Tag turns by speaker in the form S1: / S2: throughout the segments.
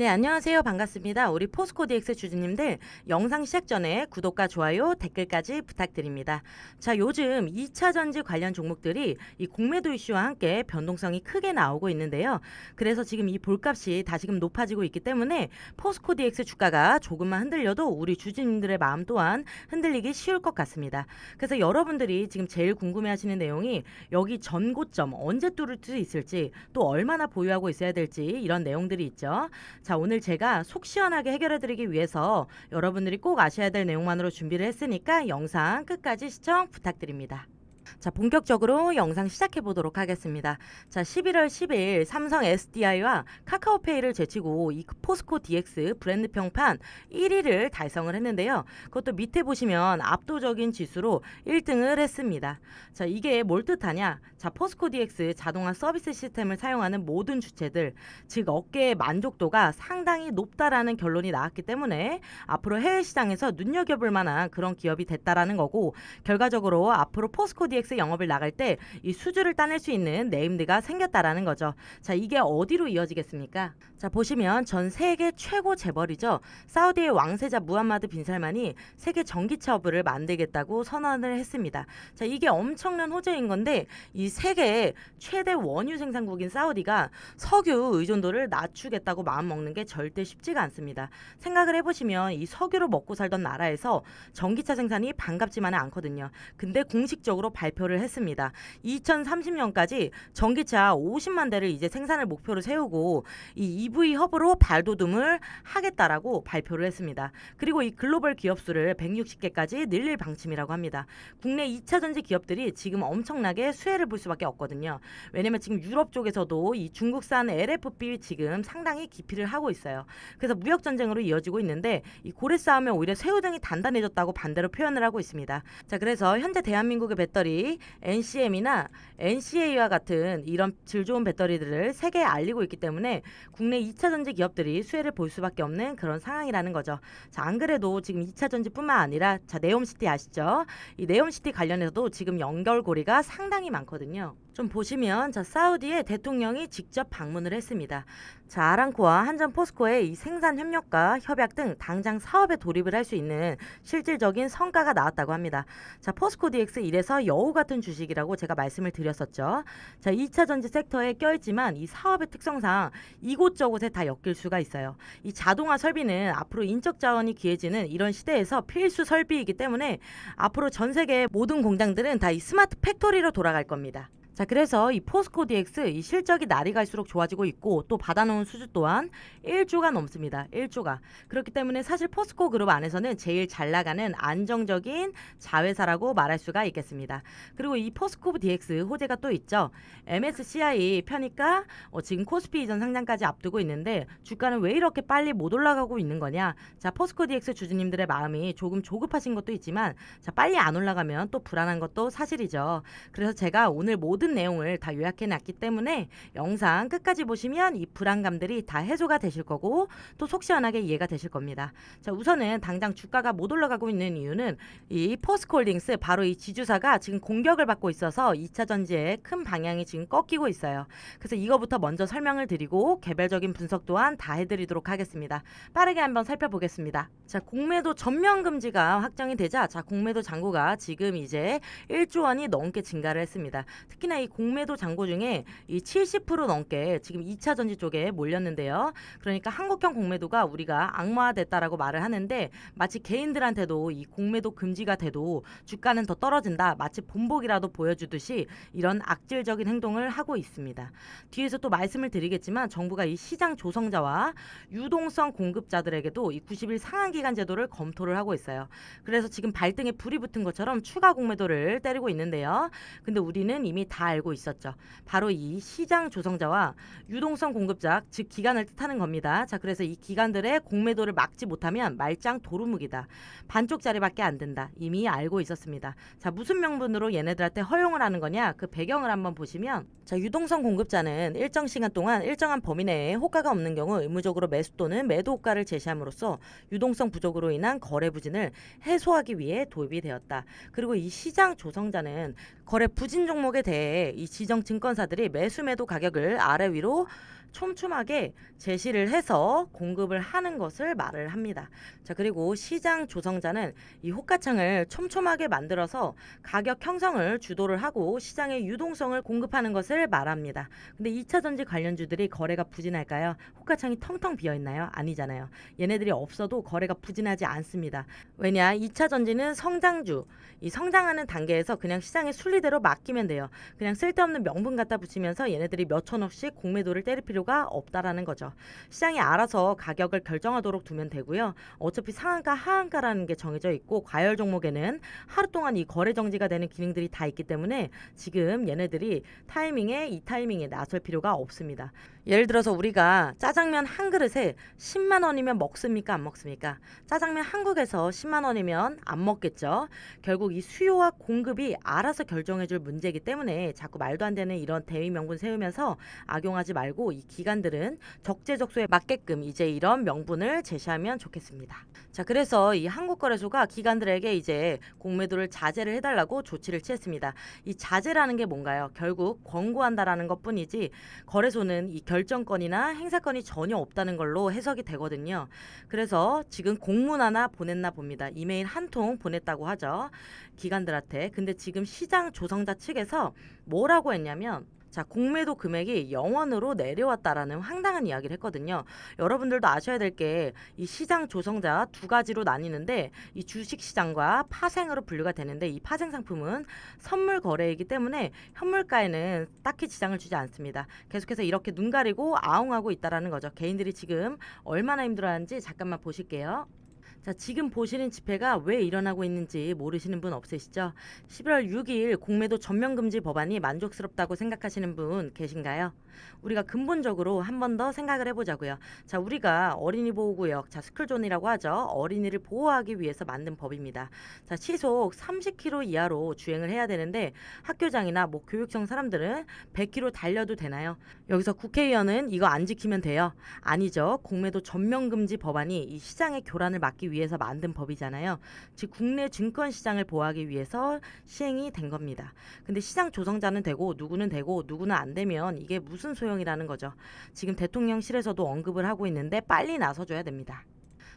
S1: 네, 안녕하세요. 반갑습니다. 우리 포스코 DX 주주님들 영상 시작 전에 구독과 좋아요, 댓글까지 부탁드립니다. 자, 요즘 2차 전지 관련 종목들이 이 공매도 이슈와 함께 변동성이 크게 나오고 있는데요. 그래서 지금 이 볼값이 다시금 높아지고 있기 때문에 포스코 DX 주가가 조금만 흔들려도 우리 주주님들의 마음 또한 흔들리기 쉬울 것 같습니다. 그래서 여러분들이 지금 제일 궁금해 하시는 내용이 여기 전고점 언제 뚫을 수 있을지 또 얼마나 보유하고 있어야 될지 이런 내용들이 있죠. 자, 오늘 제가 속 시원하게 해결해드리기 위해서 여러분들이 꼭 아셔야 될 내용만으로 준비를 했으니까 영상 끝까지 시청 부탁드립니다. 자, 본격적으로 영상 시작해 보도록 하겠습니다. 자, 11월 10일 삼성 SDI와 카카오페이를 제치고 이 포스코 DX 브랜드 평판 1위를 달성을 했는데요. 그것도 밑에 보시면 압도적인 지수로 1등을 했습니다. 자, 이게 뭘 뜻하냐? 자, 포스코 DX 자동화 서비스 시스템을 사용하는 모든 주체들, 즉 업계의 만족도가 상당히 높다라는 결론이 나왔기 때문에 앞으로 해외 시장에서 눈여겨볼 만한 그런 기업이 됐다라는 거고 결과적으로 앞으로 포스코 DX 영업을 나갈 때 이 수주를 따낼 수 있는 네임드가 생겼다라는 거죠. 자, 이게 어디로 이어지겠습니까? 자, 보시면 전 세계 최고 재벌이죠. 사우디의 왕세자 무함마드 빈살만이 세계 전기차 허브를 만들겠다고 선언을 했습니다. 자, 이게 엄청난 호재인 건데 이 세계 최대 원유 생산국인 사우디가 석유 의존도를 낮추겠다고 마음 먹는 게 절대 쉽지가 않습니다. 생각을 해보시면 이 석유로 먹고 살던 나라에서 전기차 생산이 반갑지만은 않거든요. 근데 공식적으로 발 표를 했습니다. 2030년까지 전기차 50만 대를 이제 생산을 목표로 세우고 이 EV 허브로 발돋움을 하겠다라고 발표를 했습니다. 그리고 이 글로벌 기업 수를 160개까지 늘릴 방침이라고 합니다. 국내 2차 전지 기업들이 지금 엄청나게 수혜를 볼 수밖에 없거든요. 왜냐면 지금 유럽 쪽에서도 이 중국산 LFP 지금 상당히 기피를 하고 있어요. 그래서 무역 전쟁으로 이어지고 있는데 이 고래 싸움에 오히려 새우등이 단단해졌다고 반대로 표현을 하고 있습니다. 자, 그래서 현재 대한민국의 배터리 NCM이나 NCA와 같은 이런 질 좋은 배터리들을 세계에 알리고 있기 때문에 국내 2차 전지 기업들이 수혜를 볼 수밖에 없는 그런 상황이라는 거죠. 자, 안 그래도 지금 2차 전지뿐만 아니라 자, 네옴시티 아시죠? 이 네옴시티 관련해서도 지금 연결고리가 상당히 많거든요. 좀 보시면 자 사우디의 대통령이 직접 방문을 했습니다. 자 아랑코와 한전 포스코의 이 생산 협력과 협약 등 당장 사업에 돌입을 할 수 있는 실질적인 성과가 나왔다고 합니다. 자 포스코 DX 이래서 여우 같은 주식이라고 제가 말씀을 드렸었죠. 자 2차 전지 섹터에 껴있지만 이 사업의 특성상 이곳저곳에 다 엮일 수가 있어요. 이 자동화 설비는 앞으로 인적 자원이 귀해지는 이런 시대에서 필수 설비이기 때문에 앞으로 전 세계 모든 공장들은 다 이 스마트 팩토리로 돌아갈 겁니다. 자, 그래서 이 포스코 DX 이 실적이 날이 갈수록 좋아지고 있고 또 받아놓은 수주 또한 1조가 넘습니다. 1조가. 그렇기 때문에 사실 포스코 그룹 안에서는 제일 잘 나가는 안정적인 자회사라고 말할 수가 있겠습니다. 그리고 이 포스코 DX 호재가 또 있죠. MSCI 편입과 어, 지금 코스피 이전 상장까지 앞두고 있는데 주가는 왜 이렇게 빨리 못 올라가고 있는 거냐? 자, 포스코 DX 주주님들의 마음이 조금 조급하신 것도 있지만 자, 빨리 안 올라가면 또 불안한 것도 사실이죠. 그래서 제가 오늘 모든 내용을 다 요약해 놨기 때문에 영상 끝까지 보시면 이 불안감들이 다 해소가 되실 거고 또 속 시원하게 이해가 되실 겁니다. 자, 우선은 당장 주가가 못 올라가고 있는 이유는 이 포스코홀딩스 바로 이 지주사가 지금 공격을 받고 있어서 2차 전지의 큰 방향이 지금 꺾이고 있어요. 그래서 이거부터 먼저 설명을 드리고 개별적인 분석 또한 다 해드리도록 하겠습니다. 빠르게 한번 살펴보겠습니다. 자, 공매도 전면 금지가 확정이 되자 자, 공매도 잔고가 지금 이제 1조 원이 넘게 증가를 했습니다. 특히나 이 공매도 잔고 중에 이 70% 넘게 지금 2차 전지 쪽에 몰렸는데요. 그러니까 한국형 공매도가 우리가 악마화됐다라고 말을 하는데 마치 개인들한테도 이 공매도 금지가 돼도 주가는 더 떨어진다. 마치 본보기라도 보여주듯이 이런 악질적인 행동을 하고 있습니다. 뒤에서 또 말씀을 드리겠지만 정부가 이 시장 조성자와 유동성 공급자들에게도 이 90일 상한 기간 제도를 검토를 하고 있어요. 그래서 지금 발등에 불이 붙은 것처럼 추가 공매도를 때리고 있는데요. 근데 우리는 이미 다 알고 있었죠. 바로 이 시장 조성자와 유동성 공급자, 즉 기관을 뜻하는 겁니다. 자, 그래서 이 기관들의 공매도를 막지 못하면 말짱 도루묵이다. 반쪽짜리밖에 안 된다. 이미 알고 있었습니다. 자, 무슨 명분으로 얘네들한테 허용을 하는 거냐? 그 배경을 한번 보시면 자, 유동성 공급자는 일정 시간 동안 일정한 범위 내에 호가가 없는 경우 의무적으로 매수 또는 매도 호가를 제시함으로써 유동성 부족으로 인한 거래 부진을 해소하기 위해 도입이 되었다. 그리고 이 시장 조성자는 거래 부진 종목에 대해 이 지정 증권사들이 매수 매도 가격을 아래 위로 촘촘하게 제시를 해서 공급을 하는 것을 말을 합니다. 자, 그리고 시장 조성자는 이 호가창을 촘촘하게 만들어서 가격 형성을 주도를 하고 시장의 유동성을 공급하는 것을 말합니다. 근데 2차 전지 관련주들이 거래가 부진할까요? 호가창이 텅텅 비어 있나요? 아니잖아요. 얘네들이 없어도 거래가 부진하지 않습니다. 왜냐? 2차 전지는 성장주, 이 성장하는 단계에서 그냥 시장의 순리대로 맡기면 돼요. 그냥 쓸데없는 명분 갖다 붙이면서 얘네들이 몇천 억씩 공매도를 때릴 필요가 없다라는 거죠. 시장이 알아서 가격을 결정하도록 두면 되고요. 어차피 상한가, 하한가라는 게 정해져 있고 과열 종목에는 하루 동안 이 거래 정지가 되는 기능들이 다 있기 때문에 지금 얘네들이 타이밍에 이 타이밍에 나설 필요가 없습니다. 예를 들어서 우리가 짜장면 한 그릇에 10만 원이면 먹습니까? 안 먹습니까? 짜장면 한국에서 10만 원이면 안 먹겠죠. 결국 이 수요와 공급이 알아서 결정해 줄 문제이기 때문에 자꾸 말도 안 되는 이런 대위 명분 세우면서 악용하지 말고 이 기관들은 적재적소에 맞게끔 이제 이런 명분을 제시하면 좋겠습니다. 자, 그래서 이 한국거래소가 기관들에게 이제 공매도를 자제를 해달라고 조치를 취했습니다. 이 자제라는 게 뭔가요? 결국 권고한다라는 것 뿐이지 거래소는 이 결정권이나 행사권이 전혀 없다는 걸로 해석이 되거든요. 그래서 지금 공문 하나 보냈나 봅니다. 이메일 한 통 보냈다고 하죠. 기관들한테. 근데 지금 시장 조성자 측에서 뭐라고 했냐면 자, 공매도 금액이 0원으로 내려왔다라는 황당한 이야기를 했거든요. 여러분들도 아셔야 될 게 이 시장 조성자 두 가지로 나뉘는데 이 주식 시장과 파생으로 분류가 되는데 이 파생 상품은 선물 거래이기 때문에 현물가에는 딱히 지장을 주지 않습니다. 계속해서 이렇게 눈 가리고 아웅하고 있다라는 거죠. 개인들이 지금 얼마나 힘들어하는지 잠깐만 보실게요. 자, 지금 보시는 집회가 왜 일어나고 있는지 모르시는 분 없으시죠? 11월 6일 공매도 전면금지 법안이 만족스럽다고 생각하시는 분 계신가요? 우리가 근본적으로 한 번 더 생각을 해보자고요. 자, 우리가 어린이 보호구역, 자, 스쿨존이라고 하죠. 어린이를 보호하기 위해서 만든 법입니다. 자, 시속 30km 이하로 주행을 해야 되는데 학교장이나 뭐 교육청 사람들은 100km 달려도 되나요? 여기서 국회의원은 이거 안 지키면 돼요. 아니죠. 공매도 전면금지 법안이 이 시장의 교란을 막기 위해서 만든 법이잖아요. 즉 국내 증권 시장을 보호하기 위해서 시행이 된 겁니다. 근데 시장 조성자는 되고 누구는 되고 누구는 안 되면 이게 무슨 소용이라는 거죠. 지금 대통령실에서도 언급을 하고 있는데 빨리 나서줘야 됩니다.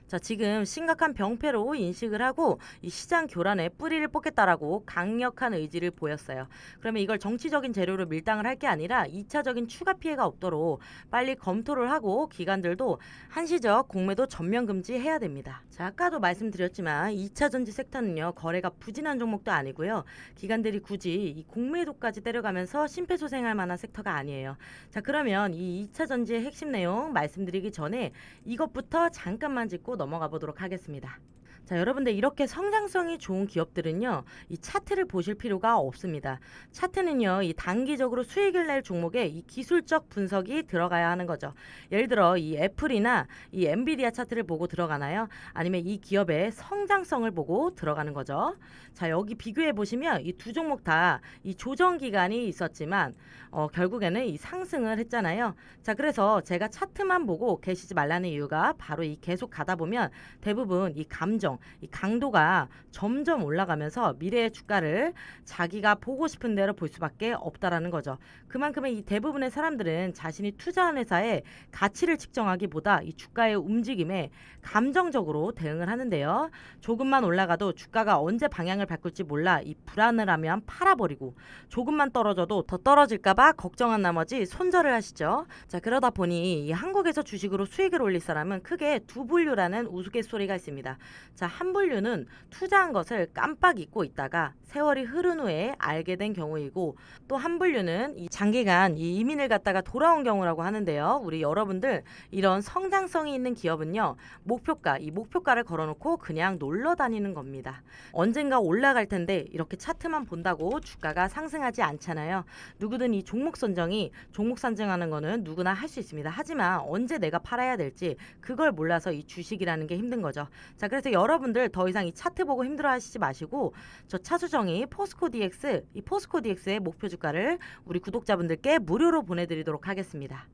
S1: 자, 지금 심각한 병폐로 인식을 하고 이 시장 교란에 뿌리를 뽑겠다라고 강력한 의지를 보였어요. 그러면 이걸 정치적인 재료로 밀당을 할 게 아니라 2차적인 추가 피해가 없도록 빨리 검토를 하고 기관들도 한시적 공매도 전면 금지해야 됩니다. 자, 아까도 말씀드렸지만 2차 전지 섹터는요, 거래가 부진한 종목도 아니고요. 기관들이 굳이 이 공매도까지 때려가면서 심폐소생할 만한 섹터가 아니에요. 자, 그러면 이 2차 전지의 핵심 내용 말씀드리기 전에 이것부터 잠깐만 짚고 넘어가 보도록 하겠습니다. 자, 여러분들 이렇게 성장성이 좋은 기업들은요, 이 차트를 보실 필요가 없습니다. 차트는요, 이 단기적으로 수익을 낼 종목에 이 기술적 분석이 들어가야 하는 거죠. 예를 들어 이 애플이나 이 엔비디아 차트를 보고 들어가나요? 아니면 이 기업의 성장성을 보고 들어가는 거죠. 자, 여기 비교해 보시면 이 두 종목 다 이 조정 기간이 있었지만 어, 결국에는 이 상승을 했잖아요. 자, 그래서 제가 차트만 보고 계시지 말라는 이유가 바로 이 계속 가다 보면 대부분 이 감정, 이 강도가 점점 올라가면서 미래의 주가를 자기가 보고 싶은 대로 볼 수밖에 없다라는 거죠. 그만큼의 이 대부분의 사람들은 자신이 투자한 회사의 가치를 측정하기보다 이 주가의 움직임에 감정적으로 대응을 하는데요. 조금만 올라가도 주가가 언제 방향을 바꿀지 몰라 이 불안을 하면 팔아버리고 조금만 떨어져도 더 떨어질까봐 걱정한 나머지 손절을 하시죠. 자 그러다 보니 이 한국에서 주식으로 수익을 올릴 사람은 크게 두 분류라는 우스갯소리가 있습니다. 자한 분류는 투자한 것을 깜빡 잊고 있다가 세월이 흐른 후에 알게 된 경우이고 또 한 분류는 이 장기간 이 이민을 갔다가 돌아온 경우라고 하는데요. 우리 여러분들 이런 성장성이 있는 기업은요. 목표가 이 목표가를 걸어놓고 그냥 놀러 다니는 겁니다. 언젠가 올라갈 텐데 이렇게 차트만 본다고 주가가 상승하지 않잖아요. 누구든 이 종목 선정이 종목 선정하는 거는 누구나 할 수 있습니다. 하지만 언제 내가 팔아야 될지 그걸 몰라서 이 주식이라는 게 힘든 거죠. 자, 그래서 여러분들 더 이상 이 차트 보고 힘들어 하시지 마시고 저 차수정이 포스코 DX 이 포스코 DX의 목표 주가를 우리 구독자분들께 무료로 보내드리도록 하겠습니다.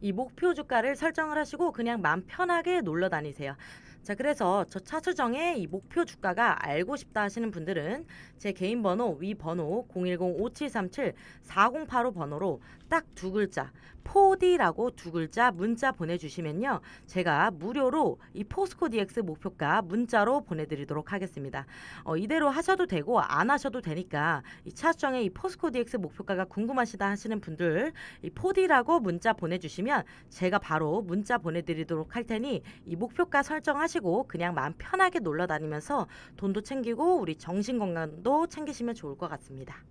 S1: 이 목표 주가를 설정을 하시고 그냥 마음 편하게 놀러 다니세요. 자, 그래서 저 차수정의 이 목표 주가가 알고 싶다 하시는 분들은 제 개인 번호 위 번호 010-5737-4085 번호로 딱 두 글자 포디라고 두 글자 문자 보내주시면요. 제가 무료로 이 포스코 DX 목표가 문자로 보내드리도록 하겠습니다. 어, 이대로 하셔도 되고 안 하셔도 되니까 이 차수정의 이 포스코 DX 목표가가 궁금하시다 하시는 분들 이 포디라고 문자 보내주시면 제가 바로 문자 보내드리도록 할 테니 이 목표가 설정하시고 그냥 마음 편하게 놀러 다니면서 돈도 챙기고 우리 정신 건강도 챙기시면 좋을 것 같습니다.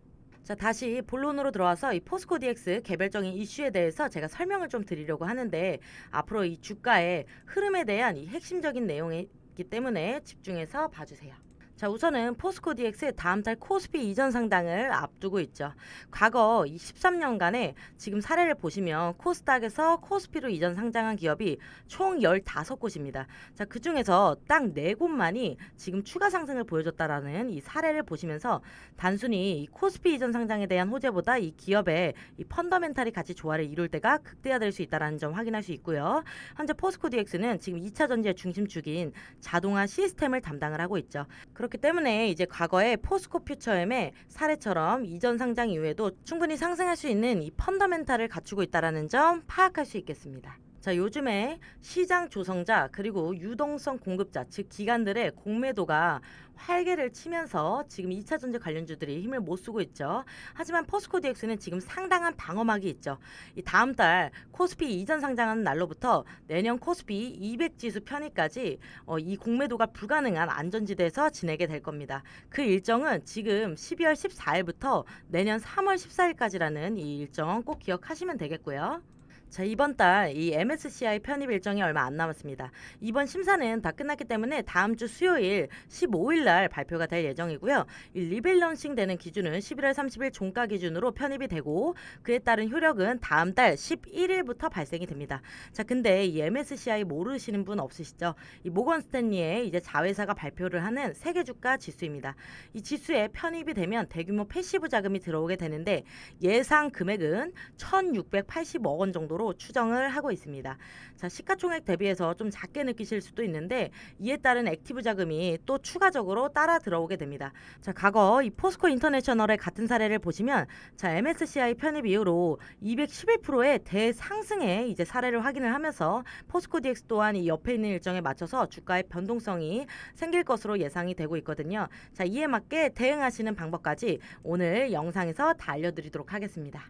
S1: 자, 다시 본론으로 들어와서 이 포스코 DX 개별적인 이슈에 대해서 제가 설명을 좀 드리려고 하는데 앞으로 이 주가의 흐름에 대한 이 핵심적인 내용이기 때문에 집중해서 봐주세요. 자, 우선은 포스코 DX 다음 달 코스피 이전 상당을 앞두고 있죠. 과거 이 13년간의 지금 사례를 보시면 코스닥에서 코스피로 이전 상장한 기업이 총 15곳입니다. 자, 그 중에서 딱 4곳만이 지금 추가 상승을 보여줬다라는 이 사례를 보시면서 단순히 이 코스피 이전 상장에 대한 호재보다 이 기업의 이 펀더멘탈이 같이 조화를 이룰 때가 극대화될 수 있다는 점 확인할 수 있고요. 현재 포스코 DX는 지금 2차 전지의 중심축인 자동화 시스템을 담당을 하고 있죠. 그렇 기 때문에 이제 과거의 포스코 퓨처엠의 사례처럼 이전 상장 이후에도 충분히 상승할 수 있는 이 펀더멘탈을 갖추고 있다라는 점 파악할 수 있겠습니다. 자, 요즘에 시장 조성자 그리고 유동성 공급자 즉 기관들의 공매도가 활개를 치면서 지금 2차 전지 관련주들이 힘을 못 쓰고 있죠. 하지만 포스코 DX는 지금 상당한 방어막이 있죠. 이 다음 달 코스피 이전 상장하는 날로부터 내년 코스피 200 지수 편입까지 어, 이 공매도가 불가능한 안전지대에서 지내게 될 겁니다. 그 일정은 지금 12월 14일부터 내년 3월 14일까지라는 이 일정 꼭 기억하시면 되겠고요. 자, 이번 달 이 MSCI 편입 일정이 얼마 안 남았습니다. 이번 심사는 다 끝났기 때문에 다음 주 수요일 15일 날 발표가 될 예정이고요. 이 리밸런싱 되는 기준은 11월 30일 종가 기준으로 편입이 되고 그에 따른 효력은 다음 달 11일부터 발생이 됩니다. 자, 근데 이 MSCI 모르시는 분 없으시죠? 이 모건 스탠리의 이제 자회사가 발표를 하는 세계 주가 지수입니다. 이 지수에 편입이 되면 대규모 패시브 자금이 들어오게 되는데 예상 금액은 1,680억 원 정도로 추정을 하고 있습니다. 자, 시가총액 대비해서 좀 작게 느끼실 수도 있는데 이에 따른 액티브 자금이 또 추가적으로 따라 들어오게 됩니다. 자, 과거 이 포스코 인터내셔널의 같은 사례를 보시면 자, MSCI 편입 이후로 211%의 대상승에 이제 사례를 확인을 하면서 포스코 DX 또한 이 옆에 있는 일정에 맞춰서 주가의 변동성이 생길 것으로 예상이 되고 있거든요. 자, 이에 맞게 대응하시는 방법까지 오늘 영상에서 다 알려드리도록 하겠습니다.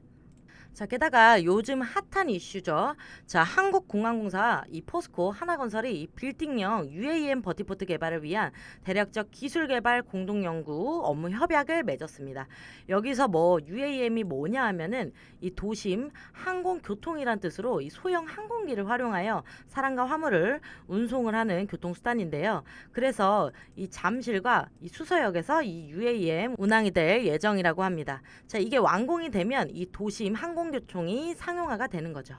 S1: 자, 게다가 요즘 핫한 이슈죠. 자, 한국공항공사 이 포스코 하나건설이 이 빌딩형 UAM 버티포트 개발을 위한 대략적 기술 개발 공동 연구 업무 협약을 맺었습니다. 여기서 뭐 UAM이 뭐냐 하면은 이 도심 항공 교통이란 뜻으로 이 소형 항공기를 활용하여 사람과 화물을 운송을 하는 교통수단인데요. 그래서 이 잠실과 이 수서역에서 이 UAM 운항이 될 예정이라고 합니다. 자, 이게 완공이 되면 이 도심 항공 교통이 상용화가 되는 거죠.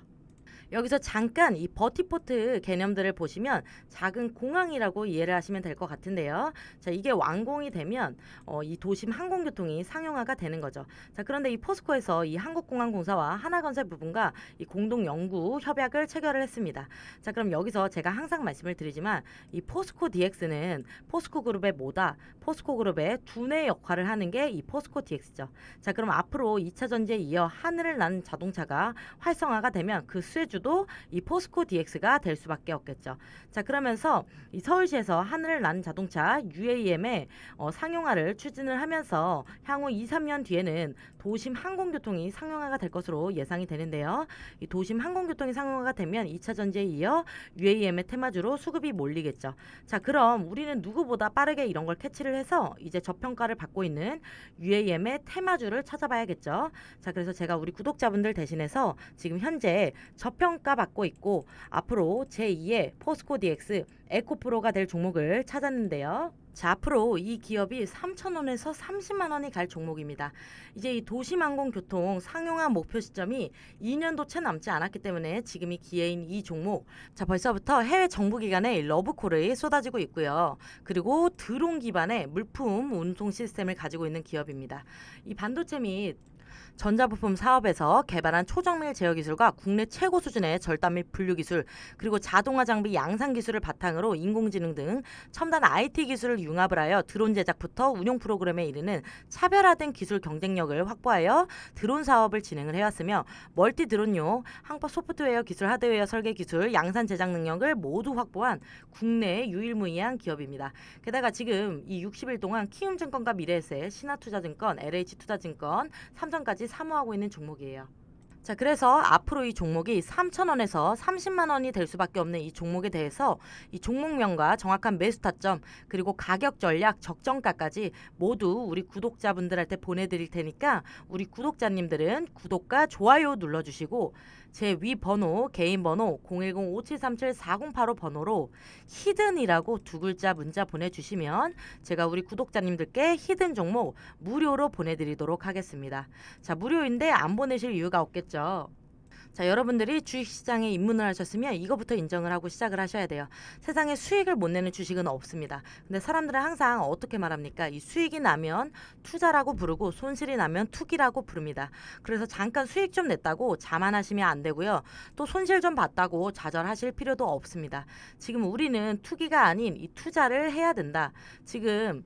S1: 여기서 잠깐 이 버티포트 개념들을 보시면 작은 공항이라고 이해를 하시면 될 것 같은데요. 자, 이게 완공이 되면 어, 이 도심 항공교통이 상용화가 되는 거죠. 자, 그런데 이 포스코에서 이 한국공항공사와 하나건설 부분과 이 공동 연구 협약을 체결을 했습니다. 자, 그럼 여기서 제가 항상 말씀을 드리지만 이 포스코 DX는 포스코 그룹의 뭐다? 포스코 그룹의 두뇌 역할을 하는 게 이 포스코 DX죠. 자, 그럼 앞으로 2차 전지에 이어 하늘을 난 자동차가 활성화가 되면 그 수혜주 도 이 포스코 DX가 될 수밖에 없겠죠. 자 그러면서 이 서울시에서 하늘을 난 자동차 UAM의 어, 상용화를 추진을 하면서 향후 2, 3년 뒤에는 도심 항공교통이 상용화가 될 것으로 예상이 되는데요. 이 도심 항공교통이 상용화가 되면 2차 전지에 이어 UAM의 테마주로 수급이 몰리겠죠. 자 그럼 우리는 누구보다 빠르게 이런 걸 캐치를 해서 이제 저평가를 받고 있는 UAM의 테마주를 찾아봐야겠죠. 자 그래서 제가 우리 구독자분들 대신해서 지금 현재 저평 평가받고 있고 앞으로 제2의 포스코 DX 에코프로가 될 종목을 찾았는데요. 자, 앞으로 이 기업이 3,000원에서 30만 원이 갈 종목입니다. 이제 이 도시항공교통 상용화 목표 시점이 2년도 채 남지 않았기 때문에 지금이 기회인 이 종목. 자, 벌써부터 해외 정부기관의 러브콜이 쏟아지고 있고요. 그리고 드론 기반의 물품 운송 시스템을 가지고 있는 기업입니다. 이 반도체 및 전자부품 사업에서 개발한 초정밀 제어 기술과 국내 최고 수준의 절단 및 분류 기술, 그리고 자동화 장비 양산 기술을 바탕으로 인공지능 등 첨단 IT 기술을 융합을 하여 드론 제작부터 운용 프로그램에 이르는 차별화된 기술 경쟁력을 확보하여 드론 사업을 진행을 해왔으며 멀티 드론용 항법 소프트웨어 기술, 하드웨어 설계 기술, 양산 제작 능력을 모두 확보한 국내 유일무이한 기업입니다. 게다가 지금 이 60일 동안 키움증권과 미래에셋, 신한투자증권, LH투자증권, 삼성까지 사모하고 있는 종목이에요. 자, 그래서 앞으로 이 종목이 3,000원에서 30만 원이 될 수밖에 없는 이 종목에 대해서 이 종목명과 정확한 매수 타점 그리고 가격 전략 적정가까지 모두 우리 구독자분들한테 보내드릴 테니까 우리 구독자님들은 구독과 좋아요 눌러주시고 제 위 번호 개인 번호 010-5737-4085 번호로 히든이라고 두 글자 문자 보내주시면 제가 우리 구독자님들께 히든 종목 무료로 보내드리도록 하겠습니다. 자 무료인데 안 보내실 이유가 없겠죠. 자, 여러분들이 주식시장에 입문을 하셨으면 이거부터 인정을 하고 시작을 하셔야 돼요. 세상에 수익을 못 내는 주식은 없습니다. 근데 사람들은 항상 어떻게 말합니까? 이 수익이 나면 투자라고 부르고 손실이 나면 투기라고 부릅니다. 그래서 잠깐 수익 좀 냈다고 자만하시면 안 되고요. 또 손실 좀 봤다고 좌절하실 필요도 없습니다. 지금 우리는 투기가 아닌 이 투자를 해야 된다. 지금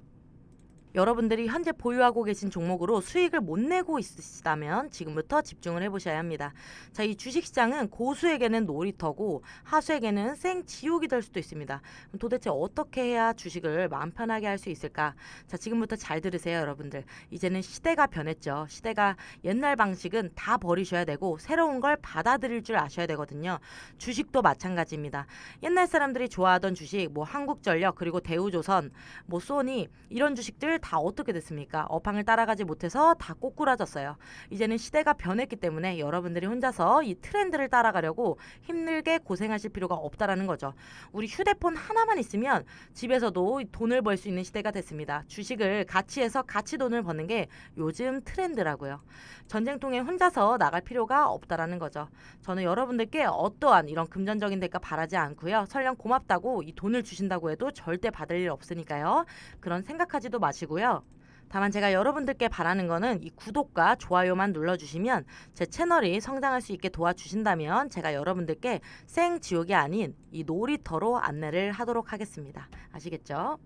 S1: 여러분들이 현재 보유하고 계신 종목으로 수익을 못 내고 있으시다면 지금부터 집중을 해보셔야 합니다. 자, 이 주식시장은 고수에게는 놀이터고 하수에게는 생지옥이 될 수도 있습니다. 도대체 어떻게 해야 주식을 마음 편하게 할 수 있을까? 자, 지금부터 잘 들으세요, 여러분들. 이제는 시대가 변했죠. 시대가 옛날 방식은 다 버리셔야 되고 새로운 걸 받아들일 줄 아셔야 되거든요. 주식도 마찬가지입니다. 옛날 사람들이 좋아하던 주식, 뭐 한국전력 그리고 대우조선, 뭐 소니 이런 주식들 다 어떻게 됐습니까? 업황을 따라가지 못해서 다 꼬꾸라졌어요. 이제는 시대가 변했기 때문에 여러분들이 혼자서 이 트렌드를 따라가려고 힘들게 고생하실 필요가 없다라는 거죠. 우리 휴대폰 하나만 있으면 집에서도 돈을 벌 수 있는 시대가 됐습니다. 주식을 같이 해서 같이 돈을 버는 게 요즘 트렌드라고요. 전쟁통에 혼자서 나갈 필요가 없다라는 거죠. 저는 여러분들께 어떠한 이런 금전적인 대가 바라지 않고요. 설령 고맙다고 이 돈을 주신다고 해도 절대 받을 일 없으니까요. 그런 생각하지도 마시고 요. 다만 제가 여러분들께 바라는 거는 이 구독과 좋아요만 눌러주시면 제 채널이 성장할 수 있게 도와주신다면 제가 여러분들께 생지옥이 아닌 이 놀이터로 안내를 하도록 하겠습니다. 아시겠죠?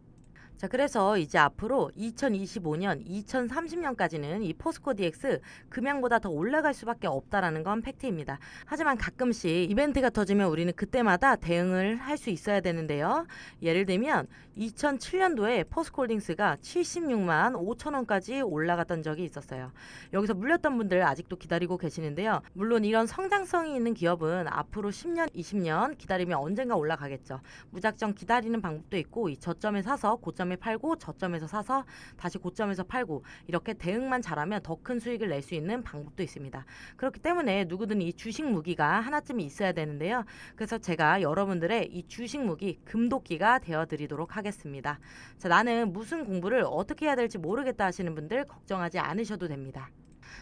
S1: 자, 그래서 이제 앞으로 2025년, 2030년까지는 이 포스코 DX 금양보다 더 올라갈 수밖에 없다라는 건 팩트입니다. 하지만 가끔씩 이벤트가 터지면 우리는 그때마다 대응을 할 수 있어야 되는데요. 예를 들면 2007년도에 포스코홀딩스가 76만 5천 원까지 올라갔던 적이 있었어요. 여기서 물렸던 분들 아직도 기다리고 계시는데요. 물론 이런 성장성이 있는 기업은 앞으로 10년, 20년 기다리면 언젠가 올라가겠죠. 무작정 기다리는 방법도 있고 이 저점에 사서 고점 에 팔고 저점에서 사서 다시 고점에서 팔고 이렇게 대응만 잘하면 더 큰 수익을 낼 수 있는 방법도 있습니다. 그렇기 때문에 누구든 이 주식 무기가 하나쯤 있어야 되는데요. 그래서 제가 여러분들의 이 주식 무기 금도끼가 되어 드리도록 하겠습니다. 자, 나는 무슨 공부를 어떻게 해야 될지 모르겠다 하시는 분들 걱정하지 않으셔도 됩니다.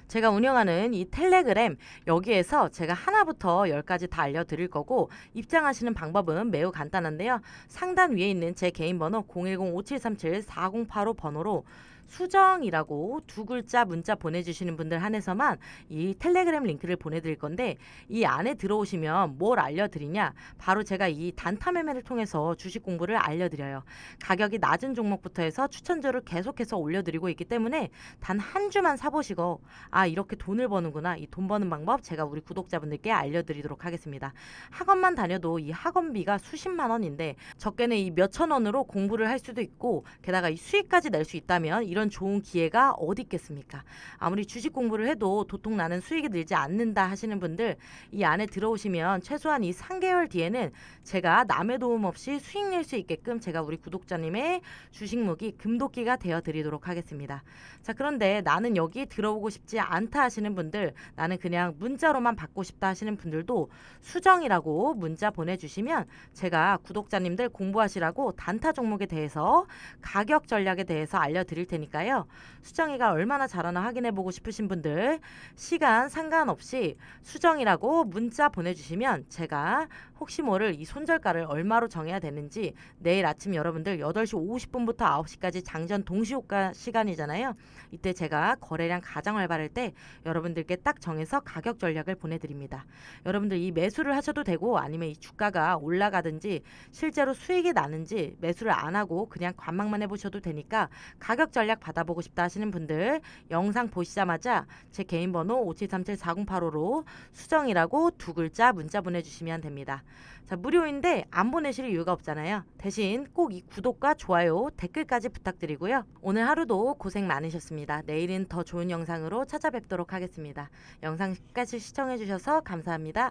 S1: 제가 운영하는 이 텔레그램 여기에서 제가 하나부터 열까지 다 알려드릴 거고 입장하시는 방법은 매우 간단한데요. 상단 위에 있는 제 개인 번호 010-5737-4085 번호로 수정이라고 두 글자 문자 보내주시는 분들 한해서만 이 텔레그램 링크를 보내드릴 건데 이 안에 들어오시면 뭘 알려드리냐? 바로 제가 이 단타 매매를 통해서 주식 공부를 알려드려요. 가격이 낮은 종목부터 해서 추천주를 계속해서 올려드리고 있기 때문에 단 한 주만 사보시고 아 이렇게 돈을 버는구나. 이 돈 버는 방법 제가 우리 구독자분들께 알려드리도록 하겠습니다. 학원만 다녀도 이 학원비가 수십만 원인데 적게는 이 몇천 원으로 공부를 할 수도 있고 게다가 이 수익까지 낼 수 있다면 이런 좋은 기회가 어디 있겠습니까? 아무리 주식 공부를 해도 도통 나는 수익이 늘지 않는다 하시는 분들 이 안에 들어오시면 최소한 이 3개월 뒤에는 제가 남의 도움 없이 수익 낼 수 있게끔 제가 우리 구독자님의 주식 무기 금도끼가 되어 드리도록 하겠습니다. 자, 그런데 나는 여기 들어오고 싶지 않다 하시는 분들, 나는 그냥 문자로만 받고 싶다 하시는 분들도 수정이라고 문자 보내주시면 제가 구독자님들 공부하시라고 단타 종목에 대해서 가격 전략에 대해서 알려드릴 테니까 테니까요. 수정이가 얼마나 잘하나 확인해 보고 싶으신 분들 시간 상관없이 수정이라고 문자 보내주시면 제가 혹시 모를 이 손절가를 얼마로 정해야 되는지 내일 아침 여러분들 8시 50분부터 9시까지 장전 동시효과 시간이잖아요. 이때 제가 거래량 가장 활발할 때 여러분들께 딱 정해서 가격 전략을 보내드립니다. 여러분들 이 매수를 하셔도 되고 아니면 이 주가가 올라가든지 실제로 수익이 나는지 매수를 안 하고 그냥 관망만 해보셔도 되니까 가격 전략 받아보고 싶다 하시는 분들 영상 보시자마자 제 개인 번호 5737-4085로 수정이라고 두 글자 문자 보내주시면 됩니다. 자, 무료인데 안 보내실 이유가 없잖아요. 대신 꼭 이 구독과 좋아요, 댓글까지 부탁드리고요. 오늘 하루도 고생 많으셨습니다. 내일은 더 좋은 영상으로 찾아뵙도록 하겠습니다. 영상 끝까지 시청해주셔서 감사합니다.